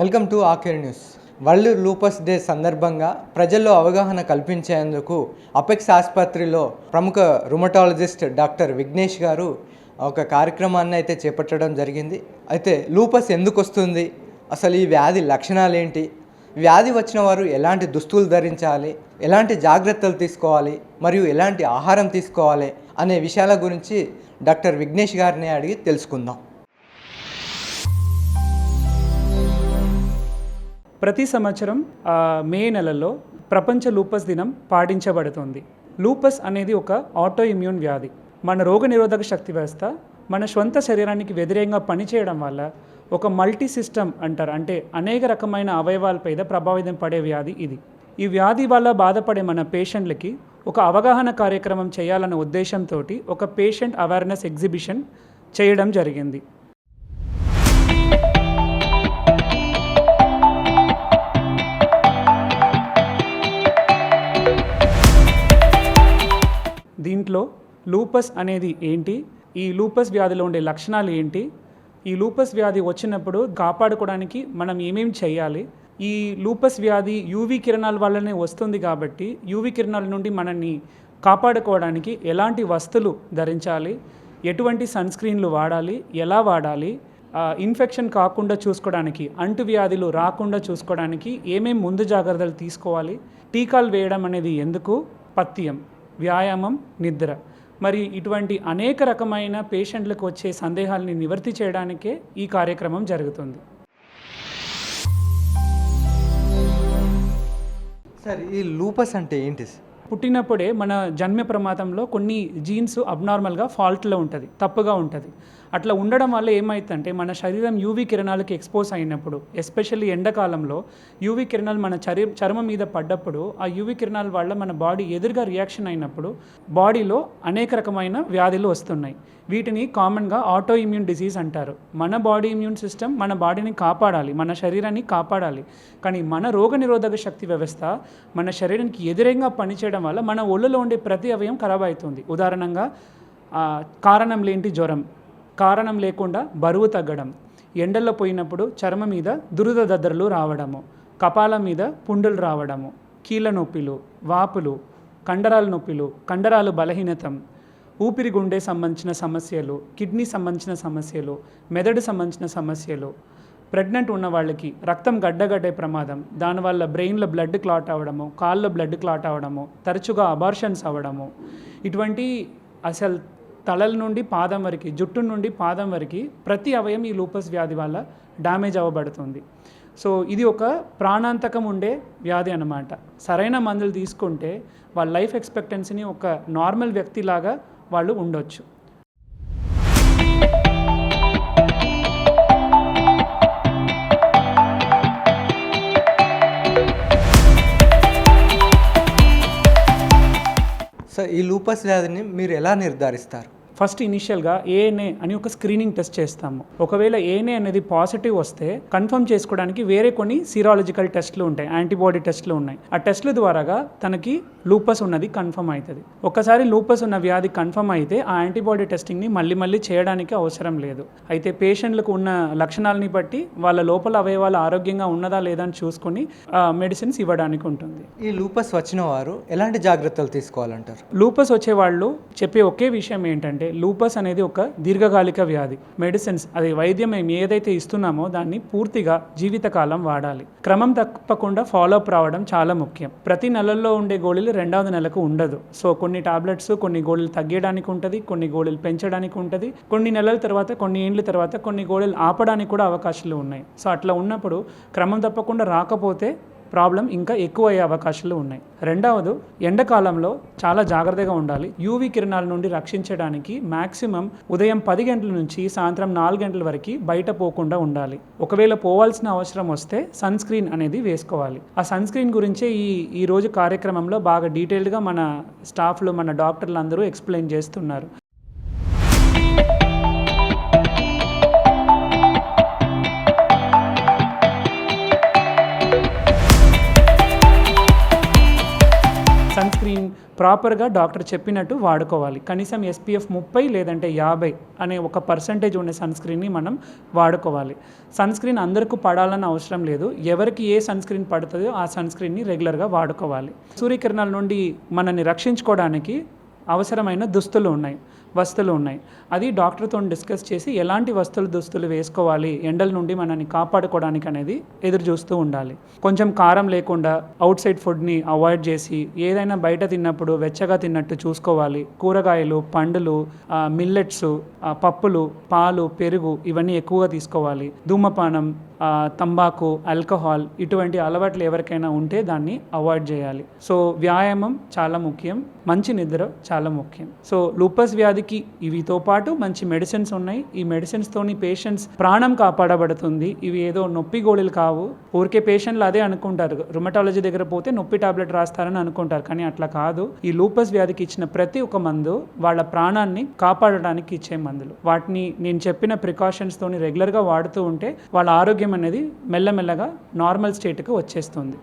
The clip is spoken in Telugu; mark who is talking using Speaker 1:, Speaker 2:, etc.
Speaker 1: వెల్కమ్ టు ఆకేర్ న్యూస్. వరల్డ్ లూపస్ డే సందర్భంగా ప్రజల్లో అవగాహన కల్పించేందుకు అపెక్స్ ఆసుపత్రిలో ప్రముఖ రుమటాలజిస్ట్ డాక్టర్ విఘ్నేష్ గారు ఒక కార్యక్రమాన్ని అయితే చేపట్టడం జరిగింది. అయితే లూపస్ ఎందుకు వస్తుంది? అసలు ఈ వ్యాధి లక్షణాలు ఏంటి? వ్యాధి వచ్చిన వారు ఎలాంటి దుస్తులు ధరించాలి? ఎలాంటి జాగ్రత్తలు తీసుకోవాలి? మరియు ఎలాంటి ఆహారం తీసుకోవాలి? అనే విషయాల గురించి డాక్టర్ విఘ్నేష్ గారిని అడిగి తెలుసుకుందాం.
Speaker 2: ప్రతి సంవత్సరం మే నెలలో ప్రపంచ లూపస్ దినం పాటించబడుతుంది. లూపస్ అనేది ఒక ఆటో ఇమ్యూన్ వ్యాధి. మన రోగనిరోధక శక్తి వ్యవస్థ మన స్వంత శరీరానికి వ్యతిరేకంగా పనిచేయడం వల్ల ఒక మల్టీ సిస్టమ్ అంటారు. అంటే అనేక రకమైన అవయవాలపై ప్రభావితం పడే వ్యాధి ఇది. ఈ వ్యాధి వల్ల బాధపడే మన పేషెంట్లకి ఒక అవగాహన కార్యక్రమం చేయాలన్న ఉద్దేశంతో ఒక పేషెంట్ అవేర్నెస్ ఎగ్జిబిషన్ చేయడం జరిగింది. లూపస్ అనేది ఏంటి? ఈ లూపస్ వ్యాధిలో ఉండే లక్షణాలు ఏంటి? ఈ లూపస్ వ్యాధి వచ్చినప్పుడు కాపాడుకోవడానికి మనం ఏమేమి చేయాలి? ఈ లూపస్ వ్యాధి యూవీ కిరణాల వల్లనే వస్తుంది కాబట్టి యూవీ కిరణాల నుండి మనల్ని కాపాడుకోవడానికి ఎలాంటి వస్తువులు ధరించాలి? ఎటువంటి సన్ స్క్రీన్లు వాడాలి? ఎలా వాడాలి? ఇన్ఫెక్షన్ కాకుండా చూసుకోవడానికి అంటువ్యాధులు రాకుండా చూసుకోవడానికి ఏమేం ముందు జాగ్రత్తలు తీసుకోవాలి? టీకాలు వేయడం అనేది ఎందుకు? పథ్యం వ్యాయామం నిద్ర. మరి ఇటువంటి అనేక రకమైన పేషెంట్లకు వచ్చే సందేహాలని నివర్తి చేయడానికే ఈ కార్యక్రమం జరుగుతుంది
Speaker 1: సార్ ఈ లూపస్ అంటే ఏంటి?
Speaker 2: పుట్టినప్పుడే మన జన్మ ప్రమాదంలో కొన్ని జీన్స్ అబ్నార్మల్గా ఫాల్ట్లో ఉంటుంది తప్పుగా ఉంటుంది అట్లా ఉండడం వల్ల ఏమవుతుందంటే మన శరీరం యూవీ కిరణాలకు ఎక్స్పోజ్ అయినప్పుడు ఎస్పెషల్లీ ఎండాకాలంలో యూవీ కిరణాలు మన చరి చర్మం మీద పడ్డప్పుడు ఆ యూవీ కిరణాల వల్ల మన బాడీ ఎదురుగా రియాక్షన్ అయినప్పుడు బాడీలో అనేక రకమైన వ్యాధులు వస్తున్నాయి. వీటిని కామన్గా ఆటో ఇమ్యూన్ డిసీజ్ అంటారు. మన బాడీ ఇమ్యూన్ సిస్టమ్ మన బాడీని కాపాడాలి మన శరీరాన్ని కాపాడాలి. కానీ మన రోగనిరోధక శక్తి వ్యవస్థ మన శరీరానికి ఎదురేగా పనిచేయడం వల్ల మన ఒళ్ళులో ఉండే ప్రతి అవయం ఖరాబ్ అవుతుంది. ఉదాహరణంగా కారణం లేంటి జ్వరం. కారణం లేకుండా బరువు తగ్గడం ఎండల్లో పోయినప్పుడు చర్మం మీద దురద దద్దరలు రావడము కపాలం మీద పుండులు రావడము కీళ్ళ నొప్పిలు వాపులు కండరాల నొప్పిలు కండరాలు బలహీనతం ఊపిరి గుండె సంబంధించిన సమస్యలు కిడ్నీ సంబంధించిన సమస్యలు మెదడు సంబంధించిన సమస్యలు ప్రెగ్నెంట్ ఉన్న వాళ్ళకి రక్తం గడ్డగడ్డే ప్రమాదం దానివల్ల బ్రెయిన్లో బ్లడ్ క్లాట్ అవ్వడము కాళ్ళలో బ్లడ్ క్లాట్ అవ్వడము తరచుగా అబార్షన్స్ అవ్వడము ఇటువంటి అసలు తలల నుండి పాదం వరకు జుట్టు నుండి పాదం వరకు ప్రతి అవయం ఈ లూపస్ వ్యాధి వల్ల డ్యామేజ్ అవ్వబడుతుంది. సో ఇది ఒక ప్రాణాంతకం ఉండే వ్యాధి అన్నమాట. సరైన మందులు తీసుకుంటే వాళ్ళ లైఫ్ ఎక్స్పెక్టెన్సీని ఒక నార్మల్ వ్యక్తిలాగా వాళ్ళు ఉండొచ్చు.
Speaker 1: సార్ ఈ లూపస్ వ్యాధిని మీరు ఎలా నిర్ధారిస్తారు?
Speaker 2: ఫస్ట్ ఇనిషియల్గా ఏఎన్ఏ అని ఒక స్క్రీనింగ్ టెస్ట్ చేస్తాము. ఒకవేళ ఏఎన్ఏ అనేది పాజిటివ్ వస్తే కన్ఫర్మ్ చేసుకోవడానికి వేరే కొన్ని సీరాలజికల్ టెస్ట్లు ఉంటాయి యాంటీబాడీ టెస్ట్లు ఉన్నాయి. ఆ టెస్ట్ల ద్వారాగా తనకి లూపస్ ఉన్నది కన్ఫర్మ్ అవుతుంది. ఒకసారి లూపస్ ఉన్న వ్యాధి కన్ఫర్మ్ అయితే ఆ యాంటీబాడీ టెస్టింగ్ని మళ్ళీ మళ్ళీ చేయడానికి అవసరం లేదు. అయితే పేషెంట్లకు ఉన్న లక్షణాలని బట్టి వాళ్ళ లోపల అవయవాలు ఆరోగ్యంగా ఉన్నదా లేదా అని చూసుకొని మెడిసిన్స్ ఇవ్వడానికి ఉంటుంది.
Speaker 1: ఈ లూపస్ వచ్చిన వారు ఎలాంటి జాగ్రత్తలు తీసుకోవాలంటారు?
Speaker 2: లూపస్ వచ్చే వాళ్ళు చెప్పే ఒకే విషయం ఏంటంటే లూపస్ అనేది ఒక దీర్ఘకాలిక వ్యాధి. మెడిసిన్స్ అది వైద్యం మేము ఏదైతే ఇస్తున్నామో దాన్ని పూర్తిగా జీవితకాలం వాడాలి. క్రమం తప్పకుండా ఫాలో అప్ రావడం చాలా ముఖ్యం. ప్రతి నెలల్లో ఉండే గోళీలు రెండవది నెలకు ఉండదు. సో కొన్ని టాబ్లెట్స్ కొన్ని గోళీలు తగ్గడానికి ఉంటుంది కొన్ని గోళీలు పెంచడానికి ఉంటుంది కొన్ని నెలల తర్వాత కొన్ని ఏండ్ల తర్వాత కొన్ని గోళీలు ఆపడానికి కూడా అవకాశాలు ఉన్నాయి. సో అట్లా ఉన్నప్పుడు క్రమం తప్పకుండా రాకపోతే ప్రాబ్లం ఇంకా ఎక్కువ అయ్యే అవకాశాలు ఉన్నాయి. రెండవది ఎండాకాలంలో చాలా జాగ్రత్తగా ఉండాలి. యూవి కిరణాల నుండి రక్షించడానికి మ్యాక్సిమం ఉదయం పది గంటల నుంచి సాయంత్రం నాలుగు గంటల వరకు బయట పోకుండా ఉండాలి. ఒకవేళ పోవాల్సిన అవసరం వస్తే సన్ స్క్రీన్ అనేది వేసుకోవాలి. ఆ సన్ స్క్రీన్ గురించే ఈ ఈరోజు కార్యక్రమంలో బాగా డీటెయిల్డ్గా మన స్టాఫ్లు మన డాక్టర్లు అందరూ ఎక్స్ప్లెయిన్ చేస్తున్నారు. ప్రాపర్గా డాక్టర్ చెప్పినట్టు వాడుకోవాలి. కనీసం ఎస్పీఎఫ్ ముప్పై లేదంటే యాభై అనే ఒక పర్సంటేజ్ ఉండే సన్ స్క్రీన్ని మనం వాడుకోవాలి. సన్ స్క్రీన్ అందరికీ పడాలని అవసరం లేదు. ఎవరికి ఏ సన్ స్క్రీన్ పడుతుందో ఆ సన్ స్క్రీన్ని రెగ్యులర్గా వాడుకోవాలి. సూర్యకిరణాల నుండి మనల్ని రక్షించుకోవడానికి అవసరమైన దుస్తులు ఉన్నాయి. వస్తువులు ఉన్నాయి. అది డాక్టర్తో డిస్కస్ చేసి ఎలాంటి వస్తువులు దుస్తులు వేసుకోవాలి ఎండల నుండి మనల్ని కాపాడుకోవడానికి అనేది ఎదురు చూస్తూ ఉండాలి. కొంచెం కారం లేకుండా అవుట్ సైడ్ ఫుడ్ని అవాయిడ్ చేసి ఏదైనా బయట తిన్నప్పుడు వెచ్చగా తిన్నట్టు చూసుకోవాలి. కూరగాయలు పండులు మిల్లెట్స్ పప్పులు పాలు పెరుగు ఇవన్నీ ఎక్కువగా తీసుకోవాలి. ధూమపానం తంబాకు ఆల్కహాల్ ఇటువంటి అలవాట్లు ఎవరికైనా ఉంటే దాన్ని అవాయిడ్ చేయాలి. సో వ్యాయామం చాలా ముఖ్యం. మంచి నిద్ర చాలా ముఖ్యం. సో లూపస్ వ్యాధికి ఇవితో పాటు మంచి మెడిసిన్స్ ఉన్నాయి. ఈ మెడిసిన్స్తోని పేషెంట్స్ ప్రాణం కాపాడబడుతుంది. ఇవి ఏదో నొప్పి గోళీలు కావు. ఊరికే పేషెంట్లు అదే అనుకుంటారు. రుమటాలజీ దగ్గర పోతే నొప్పి టాబ్లెట్ రాస్తారని అనుకుంటారు. కానీ అట్లా కాదు. ఈ లూపస్ వ్యాధికి ఇచ్చిన ప్రతి ఒక్క మందు వాళ్ళ ప్రాణాన్ని కాపాడడానికి ఇచ్చే మందులు. వాటిని నేను చెప్పిన ప్రికాషన్స్తోని రెగ్యులర్గా వాడుతూ ఉంటే వాళ్ళ ఆరోగ్యం అనేది మెల్లమెల్లగా నార్మల్ స్టేట్కి వచ్చేస్తుంది.